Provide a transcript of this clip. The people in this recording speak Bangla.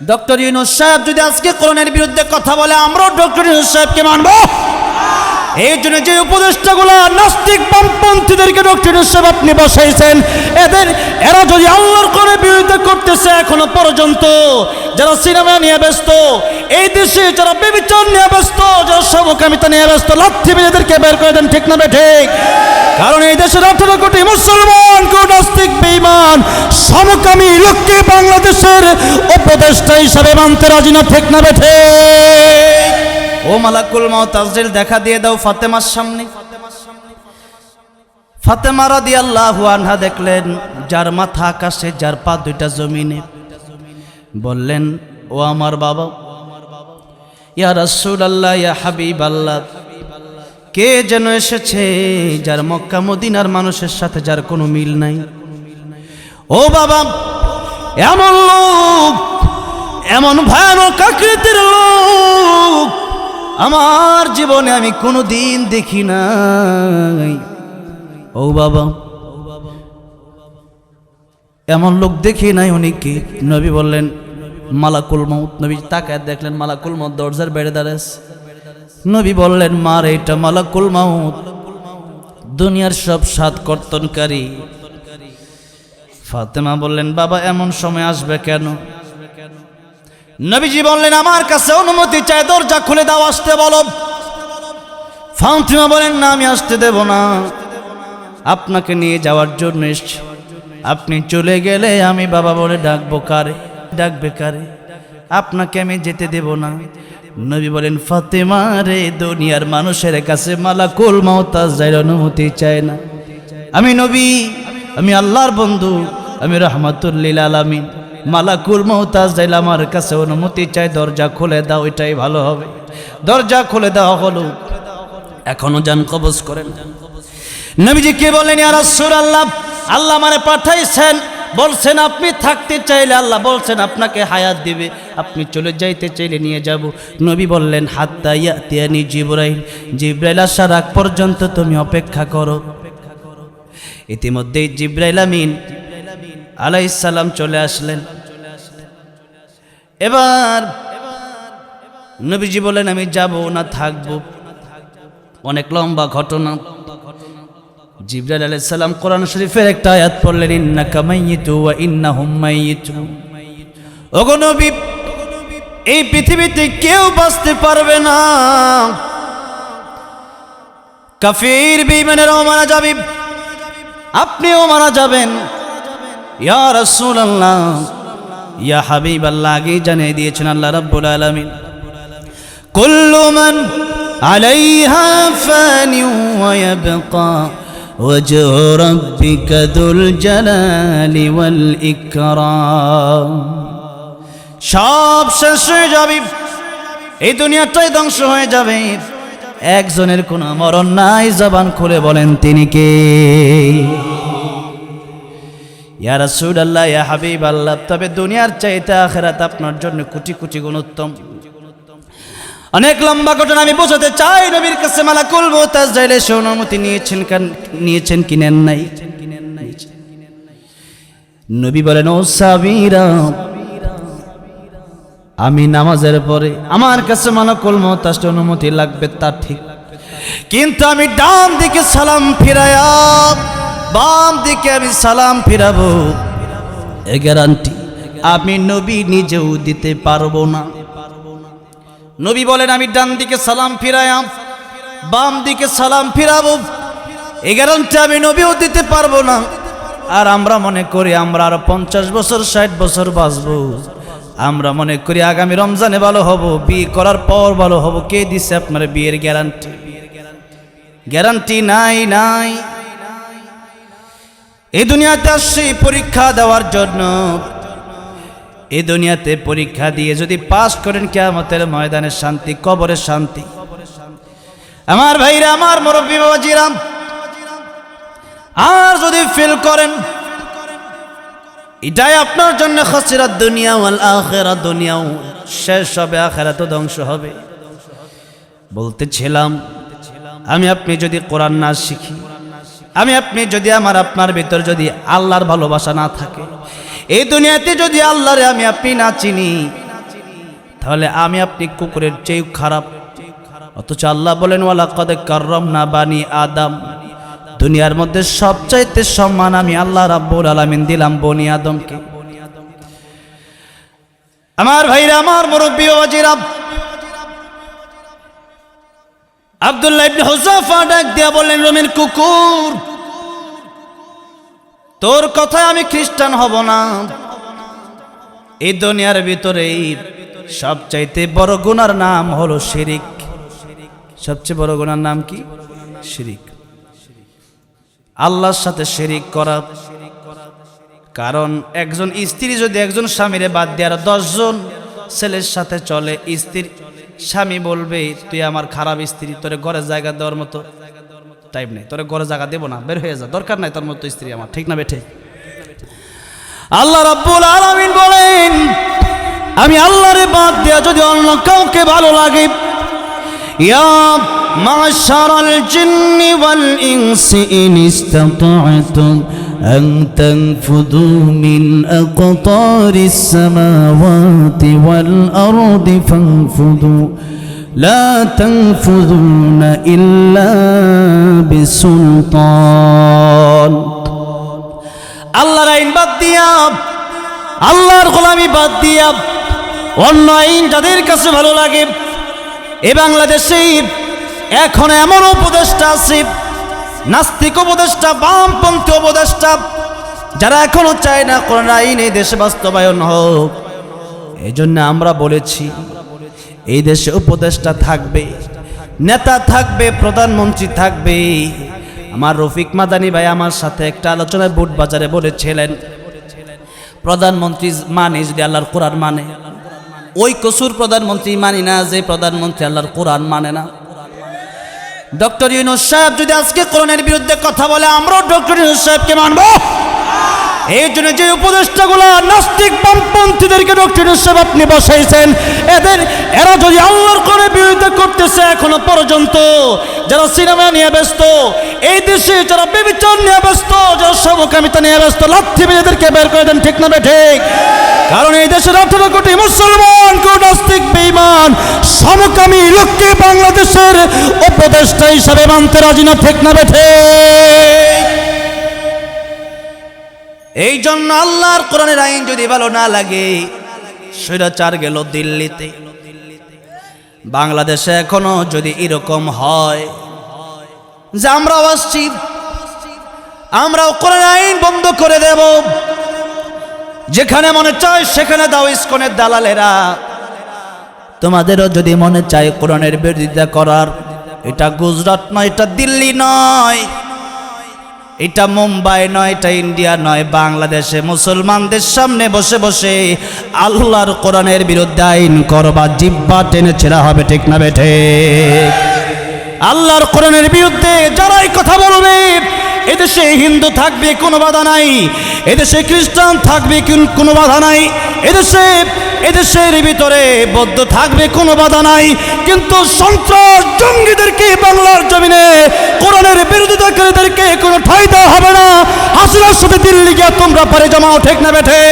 ডক্টর ইউনুস সাহেব যদি আজকে করোনার বিরুদ্ধে কথা বলে আমরাও ডক্টর ইউনুস সাহেবকে মানব। এই জন্য যে উপদেষ্টাগুলো নাস্তিক বামপন্থীদেরকে ডক্টর সাহেব আপনি বসাইছেন, এদের, এরা যদি আল্লাহর করে বিরুদ্ধে করতেছে এখনও পর্যন্ত, যারা সিনেমা নিয়ে ব্যস্ত, এই দেশে যারা বেবিচার নিয়ে ব্যস্ত, যারা সমকামিতা নিয়ে ব্যস্ত লাথি মেয়েদেরকে বের করে দেন, ঠিক না ঠিক? কারণ এই দেশের আঠারো কোটি মুসলমান নাস্তিক, বেঈমান, সমকামী লোককে বাংলাদেশের উপদেষ্টা হিসাবে মানতে রাজি না, ঠিক না বেঠে ও মালাকুল মাও তাজরিল দেখা দিয়ে দাও ফাতেমার সামনে। ফাতেমা রাদিয়াল্লাহু আনহা দেখলেন, যার মাথা আকাশে, যার পা দুইটা জমিনে। বললেন, ও আমার বাবা, ইয়া রাসুল আল্লাহ ইয়া হাবিবাল্লাহ, কে যেন এসেছে যার মক্কা মদিনার মানুষের সাথে যার কোনো মিল নাই? ও বাবা, এমন লোক, এমন ভয়ানক আকৃতির লোক আমার জীবনে আমি কোনো দিন দেখি নাই। ও বাবা। এমন লোক দেখি নাই উনি কি? নবী বললেন, মালাকুল মৌত নবী তাকায় দেখলেন, মালাকুল মৌত দরজার বেড়ে দাঁড়াস নবী বললেন, মার এটা মালাকুল মাউত। দুনিয়ার সব সাত কর্তনকারী। ফাতেমা বললেন, বাবা, এমন সময় আসবে কেন? নবীজি বললেন, আমার কাছে অনুমতি চাই, দরজা খুলে দাও, আসতে বলো। ফাতেমা বলেন, না, আমি আসতে দেব না। আপনাকে নিয়ে যাওয়ার জন্য এসছি। আপনি চলে গেলে আমি বাবা বলে ডাকবো কারে? ডাকবে কারে? আপনাকে আমি যেতে দেব না। নবী বলেন, ফাতেমা রে, দুনিয়ার মানুষের কাছে মালাকুল মাওতাজ যাইর অনুমতি চায় না। আমি নবী, আমি আল্লাহর বন্ধু, আমি রহমাতুল্লিল আলামিন। মালাকুল মহতাজ যাইলে আমার কাছে অনুমতি চাই, দরজা খুলে দাও, এটাই ভালো হবে। দরজা খুলে দেওয়া হলো। এখনও যান কবজ করেন। নবীজি কে বলেন আর আল্লাহ আল্লাহ মানে পাঠাইছেন, বলছেন আপনি থাকতে চাইলে আল্লাহ বলছেন আপনাকে হায়াত দিবে, আপনি চলে যাইতে চাইলে নিয়ে যাব। নবী বললেন হাত হাত্তা ইয়াতিয়ানি জিব্রাইল জিব্রাইল আসার আগ পর্যন্ত তুমি অপেক্ষা করো। ইতিমধ্যেই জিব্রাইল আমিন আলাইসাল্লাম চলে আসলেন। এবার নবীজি বলেন, আমি যাব না, থাকব। অনেক লম্বা ঘটনা। জিব্রাইল আলাইহিস সালাম কোরআন শরীফের একটা আয়াত পড়লেন, ইন্নাকা মাইয়িতু ওয়া ইন্নাহুম মাইয়িতুন। ওগো নবী, এই পৃথিবীতে কেউ বাঁচতে পারবে না। কাফির বেঈমানেরাও মারা যাবে, আপনিও মারা যাবেন। ইয়া রাসূলুল্লাহ ইয়া হাবিবাল্লাহ আগেই জানিয়ে দিয়েছেন আল্লাহ রাব্বুল আলামিন কুল্লু মান আলাইহা ফানি ওয়া ইয়াবকা وجه ربك ذو الجلال والإكرام সব শেষ হয়ে যাবে এই দুনিয়াটাই ধ্বংস হয়ে যাবে একজনের কোনো মরণ নাই জবান খুলে বলেন তিনি কে ইয়া রাসূলুল্লাহ, ইয়া হাবিব আল্লাহ তবে দুনিয়ার চাইতে আখেরাত আপনার জন্য কোটি কোটি গুণ উত্তম। অনেক লম্বা ঘটনা আমি বোঝাতে চাই, নবীর কাছে মালাকুল মুতাজ যাইলে সে অনুমতি নিয়েছেন নিয়েছেন কি নেন নাই? নবী বলেন, ও সাবিরা, আমি নামাজের পরে আমার কাছে মালাকুল মুতাজ অনুমতি লাগবে তা ঠিক। কিন্তু আমি ডান দিকে সালাম ফিরায়া বাম দিকে আমি সালাম ফিরাবো। এ গ্যারান্টি আমি নবী নিজেও দিতে পারব না। নবী বলেন আমি ডান দিকে সালাম ফিরায়াম বাম দিকে সালাম ফিরাবো। এ গ্যারান্টি আমি নবীও দিতে পারব না। আর আমরা মনে করি আমরা আর পঞ্চাশ বছর ষাট বছর বাঁচবো। আমরা মনে করি আগামী রমজানে ভালো হব বিয়ে করার পর ভালো হব। কে দিছে আপনার বিয়ের গ্যারান্টি গ্যারান্টি নাই নাই। এই দুনিয়াতে আসছি পরীক্ষা দেওয়ার জন্য। এই দুনিয়াতে পরীক্ষা দিয়ে যদি পাস করেন কেয়ামতের ময়দানে শান্তি কবরের শান্তি। আমার ভাইরা, আমার মুরব্বী বাবাজিরাম আর যদি ফিল করেন, এটাই আপনার জন্য খসিরাত দুনিয়া ওয়াল আখেরা দুনিয়াও শেষ হবে আখেরা তো ধ্বংস হবে। বলতেছিলাম, আমি আপনি যদি কোরআন না শিখি আমি আপনি যদি আমার আপনার ভিতর যদি আল্লাহর ভালোবাসা না থাকে, এই দুনিয়াতে যদি আল্লাহরে আমি আপনি না চিনি, তাহলে আমি আপনি কুকুরের চেয়ে খারাপ। অথচ আল্লাহ বলেন ওয়ালা কদে করম না বানি আদম। দুনিয়ার মধ্যে সবচাইতে সম্মান আমি আল্লাহ রাব্বুল আলামিন দিলাম বনি আদমকে। আমার ভাইরা, আমার মুরব্বী ওয়াজিরা আব্দুল্লাহ ইবনে হুজাফা ডাক দিয়া বললেন, রোমের কুকুর, তোর কথায় আমি খ্রিস্টান হব না। এই দুনিয়ার ভিতরে সবচাইতে বড় গুনার নাম হলো শিরিক। সবচেয়ে বড় গুনার নাম কি? শিরিক। আল্লাহর সাথে শিরিক করা। কারণ একজন স্ত্রী যদি একজন স্বামীরে বাদ দিয়ে আর দশজন ছেলের সাথে চলে স্ত্রী স্বামী বলবে, তুই আমার খারাপ স্ত্রী, তোরে ঘরে জায়গা দেওয়ার মতো টাইম নেই। তোরে ঘরে জায়গা দেবো না, বের হয়ে যা। দরকার নাই তোর মতো স্ত্রী আমার, ঠিক না বেঠে? আল্লাহ রাব্বুল আলামিন বলেন, আমি আল্লাহরে বাদ দেয়া যদি অন্য কাউকে ভালো লাগে, ইয়া মাশারাল জিন্নি ওয়াল ইনসি ইন أن تنفذوا من أقطار السماوات والأرض فانفذوا لا تنفذون إلا بسلطان আল্লাহর আইন বাদ দিয়া আল্লাহর গোলামি বাদ দিয়া অন্য আইন যাদের কাছে ভালো লাগে এ বাংলাদেশে এখন এমন উপদেষ্টা আছে নাস্তিক উপদেষ্টা, বামপন্থী উপদেষ্টা, যারা এখনও চায় না কোন আইন, এই দেশে বাস্তবায়ন হোক। এই জন্য আমরা বলেছি, এই দেশে উপদেষ্টা থাকবে, নেতা থাকবে, প্রধানমন্ত্রী থাকবে। আমার রফিক মাদানি ভাই আমার সাথে একটা আলোচনায় বুট বাজারে বলেছিলেন, প্রধানমন্ত্রী মানে যদি আল্লাহর কোরআন মানে। ওই কসুর প্রধানমন্ত্রী মানি না যে প্রধানমন্ত্রী আল্লাহর কোরআন মানে না। ডক্টর ইউনুস সাহেব যদি আজকে কোরআনের বিরুদ্ধে কথা বলে, আমরাও ডক্টর ইউনুস সাহেবকে মানব। এই জন্য যে উপদেষ্টাগুলো, নাস্তিক বামপন্থীদেরকে ডক্টর ইউনুস সাহেব আপনি বসাইছেন, এদের, এরা যদি আল্লাহর করে বিরুদ্ধে করতেছে এখনও পর্যন্ত যারা সিনেমা নিয়ে ব্যস্ত, এই দেশে যারা বেবিচার নিয়ে ব্যস্ত, যারা সমকামিতা নিয়ে ব্যস্ত লাথি মেয়েদেরকে বের করে দেন, ঠিক না ঠিক? কারণ এই দেশের আঠারো কোটি মুসলমান, কোন নাস্তিক, বেঈমান, সমকামী লোককে বাংলাদেশের উপদেষ্টা হিসাবে মানতে রাজি না, ঠিক না ঠিক? এই জন্য আল্লাহর কোরআনের আইন যদি ভালো না লাগে, স্বৈরাচার গেল দিল্লিতে। বাংলাদেশে এখনও যদি এরকম হয়, যে আমরাও আসছি, আমরাও কোরআন আইন বন্ধ করে দেব, যেখানে মনে চায় সেখানে দাও ইস্কনের দালালেরা। তোমাদেরও যদি মনে চায় কোরআনের বিরোধিতা করার, এটা গুজরাট নয়, এটা দিল্লি নয়। এটা মুম্বাই নয়, এটা ইন্ডিয়া নয়, বাংলাদেশে। মুসলমানদের সামনে বসে বসে আল্লাহর কোরআনের বিরুদ্ধে আইন করবা, জিব্বা টেনে ছেড়া হবে, ঠিক না বেঠে আল্লাহর কোরআনের বিরুদ্ধে যারাই কথা বলবে এদেশে হিন্দু থাকবে কোনো বাধা নাই। এদেশে খ্রিস্টান থাকবে কোনো বাধা নাই। এদেশে, এদেশের ভিতরে বৌদ্ধ থাকবে কোনো বাধা নাই। কিন্তু সন্ত্রাস জঙ্গিদেরকে বাংলার জমিনে, কোরআনের বিরোধিতাকারীদেরকে কোনো দেওয়া হবে না। হাসিনার সাথে দিল্লি গিয়া তোমরা পারে জমাও, ঠিক না বেঠে?